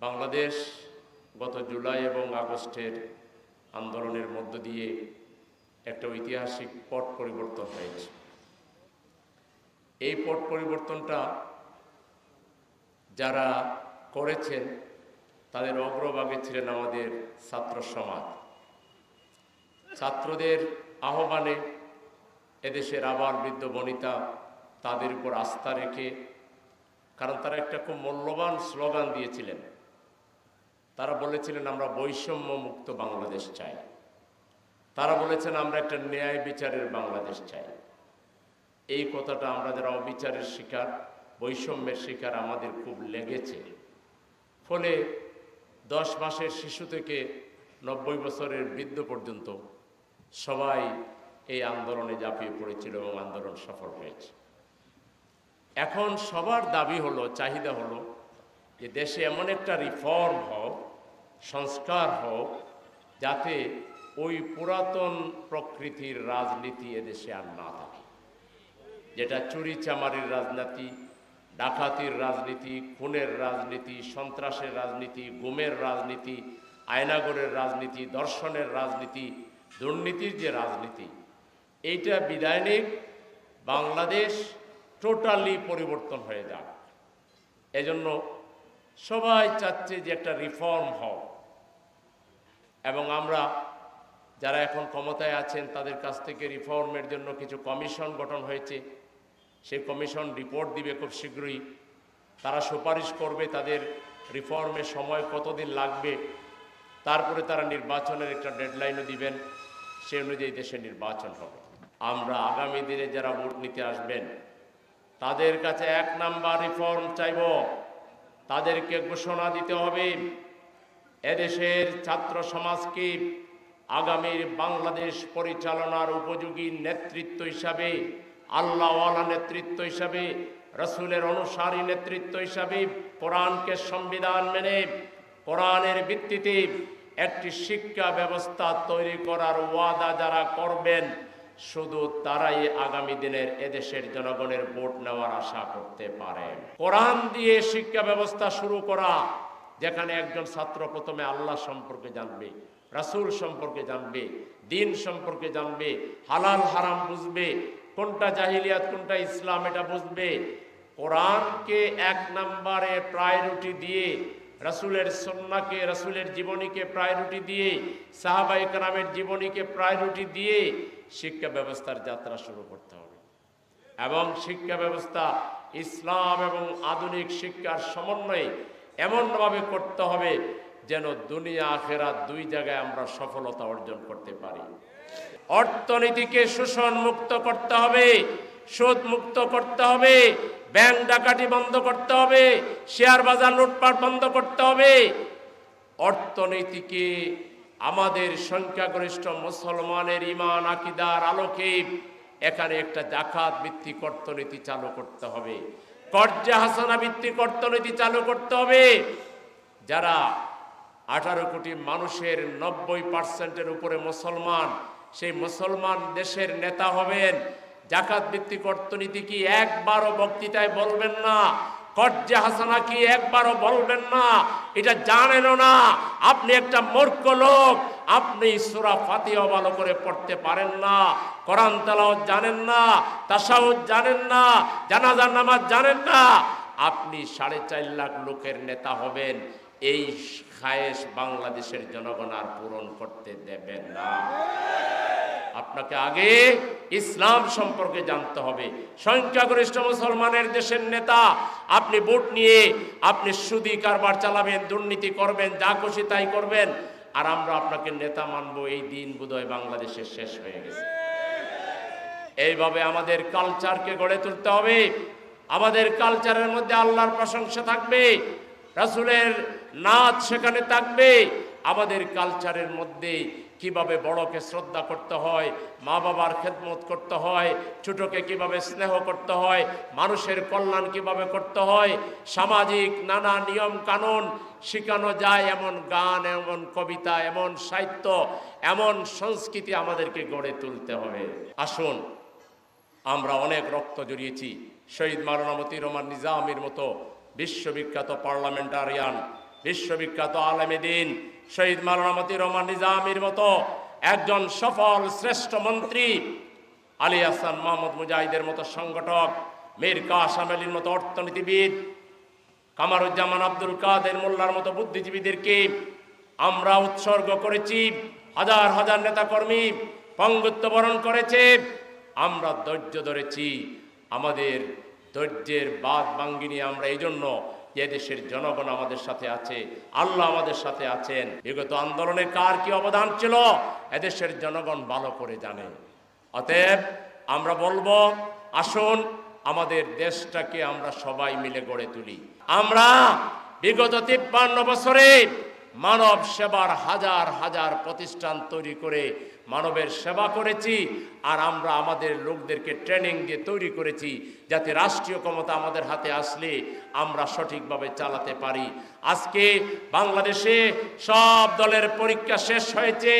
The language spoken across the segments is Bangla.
বাংলাদেশ গত জুলাই এবং আগস্টের আন্দোলনের মধ্য দিয়ে একটা ঐতিহাসিক পট পরিবর্তন হয়েছে। এই পট পরিবর্তনটা যারা করেছেন, তাদের অগ্রভাগে ছিলেন আমাদের ছাত্র সমাজ। ছাত্রদের আহ্বানে এদেশের আবার বৃদ্ধ বনিতা তাদের উপর আস্থা রেখে, কারণ তারা একটা খুব মূল্যবান স্লোগান দিয়েছিলেন। তারা বলেছিলেন, আমরা বৈষম্য মুক্ত বাংলাদেশ চাই। তারা বলেছেন, আমরা একটা ন্যায় বিচারের বাংলাদেশ চাই। এই কথাটা আমরা যারা অবিচারের শিকার, বৈষম্যের শিকার আমাদের খুব লেগেছে। ফলে দশ মাসের শিশু থেকে নব্বই বছরের বৃদ্ধ পর্যন্ত সবাই এই আন্দোলনে ঝাঁপিয়ে পড়েছিল এবং আন্দোলন সফল হয়েছে। এখন সবার দাবি হলো, চাহিদা হলো যে দেশে এমন একটা রিফর্ম হোক সংস্কার হোক, যাতে ওই পুরাতন প্রকৃতির রাজনীতি এদেশে আর না থাকে। যেটা চুরি চামারির রাজনীতি, ডাকাতির রাজনীতি, খুনের রাজনীতি, সন্ত্রাসের রাজনীতি, গুমের রাজনীতি, আয়নাগরের রাজনীতি, দর্শনের রাজনীতি, দুর্নীতির যে রাজনীতি, এইটা বিদায় নিক, বাংলাদেশ টোটালি পরিবর্তন হয়ে যাক। এজন্য সবাই চাচ্ছে যে একটা রিফর্ম হোক। এবং আমরা যারা এখন ক্ষমতায় আছেন, তাদের কাছ থেকে রিফর্মের জন্য কিছু কমিশন গঠন হয়েছে। সেই কমিশন রিপোর্ট দিবে খুব শীঘ্রই। তারা সুপারিশ করবে তাদের রিফর্মের সময় কতদিন লাগবে। তারপরে তারা নির্বাচনের একটা ডেডলাইনও দিবেন। সে অনুযায়ী দেশে নির্বাচন হবে। আমরা আগামী দিনে যারা ভোট নিতে আসবেন, তাদের কাছে এক নাম্বার রিফর্ম চাইব। তাদেরকে ঘোষণা দিতে হবে। এদেশের ছাত্র সমাজকে আগামীর বাংলাদেশ পরিচালনার উপযোগী নেতৃত্ব হিসাবে, আল্লাহওয়ালা নেতৃত্ব হিসাবে, রসুলের অনুসারী নেতৃত্ব হিসাবে কোরআনকে সংবিধান মেনে, কোরআনের ভিত্তিতে একটি শিক্ষা ব্যবস্থা তৈরি করার ওয়াদা যারা করবেন শুধু তারাই আগামী দিনের এদেশের জনগণের ভোট নেওয়ার আশা করতে পারে। কোরআন দিয়ে শিক্ষা ব্যবস্থা শুরু করা, যেখানে একজন ছাত্র প্রথমে আল্লাহ সম্পর্কে জানবে, রাসুল সম্পর্কে জানবে, দিন সম্পর্কে জানবে, হালাল, হারাম বুঝবে, কোনটা জাহিলিয়াত, কোনটা ইসলাম এটা বুঝবে। কোরআনকে এক নম্বরে প্রায়োরিটি দিয়ে, রাসূলের সন্নাকে রাসূলের জীবনীকে প্রায়োরিটি দিয়ে সাহাবাই কালামের জীবনীকে প্রায়োরিটি দিয়ে শিক্ষা ব্যবস্থার যাত্রা শুরু করতে হবে। এবং শিক্ষা ব্যবস্থা ইসলাম এবং আধুনিক শিক্ষার সমন্বয়ে এমনভাবে করতে হবে যেন দুনিয়া আখেরা দুই জায়গায় আমরা সফলতা অর্জন করতে পারি। অর্থনীতিকে শোষণ মুক্ত করতে হবে সুদ মুক্ত করতে হবে, ব্যাংক ডাকাতি বন্ধ করতে হবে, শেয়ার বাজার লুটপাট বন্ধ করতে হবে। অর্থনীতিকে আমাদের সংখ্যাগরিষ্ঠ মুসলমানের ইমান আকিদার আলোকে এখানে একটা জাকাত ভিত্তিক অর্থনীতি চালু করতে হবে। কর্জে হাসানা ভিত্তিক অর্থনীতি চালু করতে হবে। যারা আঠারো কোটি মানুষের নব্বই পার্সেন্টের উপরে মুসলমান, সেই মুসলমান দেশের নেতা হবেন। জাকাত ভিত্তিক অর্থনীতি কি একবারও বক্তৃতায় বলবেন না? কর্জে হাসানা কি একবারও বলবেন না? এটা জানেনও না। আপনি একটা মূর্খ লোক। আপনি সুরা ফাতিহা ভালো করে পড়তে পারেন না। কোরআন তেলাওয়াত জানেন না। তাসাউদ জানেন না। জানাজার নামাজ জানেন না। আপনি সাড়ে চার লাখ লোকের নেতা হবেন। এই খায়েশ বাংলাদেশের জনগণ আর পূরণ করতে দেবেন না। আপনাকে আগে ইসলাম সম্পর্কে জানতে হবে। সংখ্যাগরিষ্ঠ মুসলমানের দেশের নেতা, আপনি ভোট নিয়ে আপনি সুদি কারবার চালাবেন, দুর্নীতি করবেন, যা খুশি তাই করবেন, আর আমরা আপনাকে নেতা মানবো, এই দিন বোধহয় বাংলাদেশে শেষ হয়ে গেছে। এইভাবে আমাদের কালচারকে গড়ে তুলতে হবে। আমাদের কালচারের মধ্যে আল্লাহর প্রশংসা থাকবে, রাসুলের নাচ সেখানে থাকবে আমাদের কালচারের মধ্যে কীভাবে বড়কে শ্রদ্ধা করতে হয় মা বাবার খেদমত করতে হয়, ছোটকে কীভাবে স্নেহ করতে হয়, মানুষের কল্যাণ কীভাবে করতে হয়, সামাজিক নানা নিয়ম কানুন শেখানো যায়, এমন গান, এমন কবিতা, এমন সাহিত্য, এমন সংস্কৃতি আমাদেরকে গড়ে তুলতে হবে। আসুন, আমরা অনেক রক্ত জড়িয়েছি, শহীদ মারানামতি রোমান নিজামের মতো বিশ্ববিখ্যাত পার্লামেন্টারিয়ান বিশ্ববিখ্যাত আলমী দিন, শহীদ মালানামতি রহমান নিজামির মতো একজন সফল শ্রেষ্ঠ মন্ত্রী, আলী হাসান মোহাম্মদ মুজাহিদের মতো সংগঠক, মীর কাসাম আলীর মতো অর্থনীতিবিদ, কামারুজ্জামান আব্দুল কাদের মোল্লার মতো বুদ্ধিজীবীদেরকে আমরা উৎসর্গ করেছি, হাজার হাজার নেতাকর্মী পঙ্গুত্ব বরণ করেছে, আমরা ধৈর্য ধরেছি। আমাদের ধৈর্যের বাদ ভাঙ্গিনি আমরা এই জন্য যে দেশের জনগণ আমাদের সাথে আছে, আল্লাহ আমাদের সাথে আছেন। বিগত আন্দোলনে কার কি অবদান ছিল? এদেশের জনগণ ভালো করে জানে। অতএব আমরা বলব, আসুন, আমাদের দেশটাকে আমরা সবাই মিলে গড়ে তুলি। আমরা বিগত তিপ্পান্ন বছরে মানব সেবার হাজার হাজার প্রতিষ্ঠান তৈরি করে মানবের সেবা করেছি, আর আমরা আমাদের লোকদেরকে ট্রেনিং দিয়ে তৈরি করেছি, যাতে রাষ্ট্রীয় ক্ষমতা আমাদের হাতে আসলে আমরা সঠিকভাবে চালাতে পারি। আজকে বাংলাদেশে সব দলের পরীক্ষা শেষ হয়েছে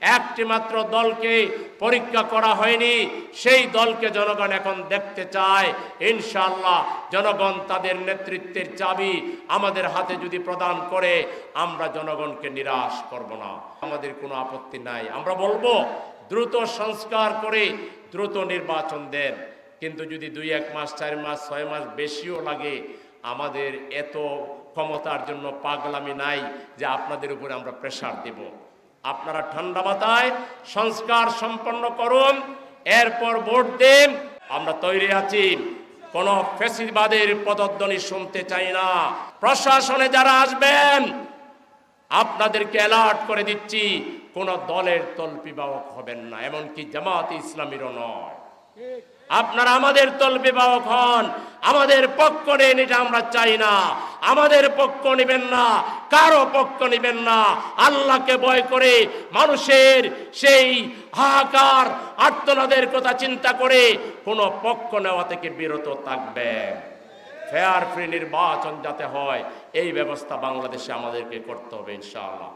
একটি মাত্র দলকে পরীক্ষা করা হয়নি। সেই দলকে জনগণ এখন দেখতে চায়। ইনশাআল্লাহ জনগণ তাদের নেতৃত্বের চাবি আমাদের হাতে যদি প্রদান করে, আমরা জনগণকে নিরাশ করব না। আমাদের কোনো আপত্তি নাই। আমরা বলব, দ্রুত সংস্কার করে দ্রুত নির্বাচন দেন। কিন্তু যদি দুই, এক মাস, চার মাস, ছয় মাস বেশিও লাগে, আমাদের এত ক্ষমতার জন্য পাগলামি নাই যে আপনাদের উপরে আমরা প্রেশার দেব। আপনারা ঠান্ডা মাথায় সংস্কার সম্পন্ন করুন, এরপর ভোট দিন। আমরা তৈরি আছি। কোন ফেসিবাদের পদধ্বনি শুনতে চাই না। প্রশাসনে যারা আসবেন, আপনাদেরকে অ্যালার্ট করে দিচ্ছি, কোন দলের তল্পিবাহক হবেন না, এমনকি জামাত ইসলামীরও নয়। আপনারা আমাদের তল্পিবাহক হন, আমাদের পক্ষ নেন, এটা আমরা চাই না। আমাদের পক্ষ নেবেন না কারও পক্ষ নেবেন না। আল্লাহকে ভয় করে মানুষের সেই হাহাকার আত্মনাদের কথা চিন্তা করে কোনো পক্ষ নেওয়া থেকে বিরত থাকবে। ফেয়ার ফ্রি নির্বাচন যাতে হয়, এই ব্যবস্থা বাংলাদেশে আমাদেরকে করতে হবে ইনশাআল্লাহ।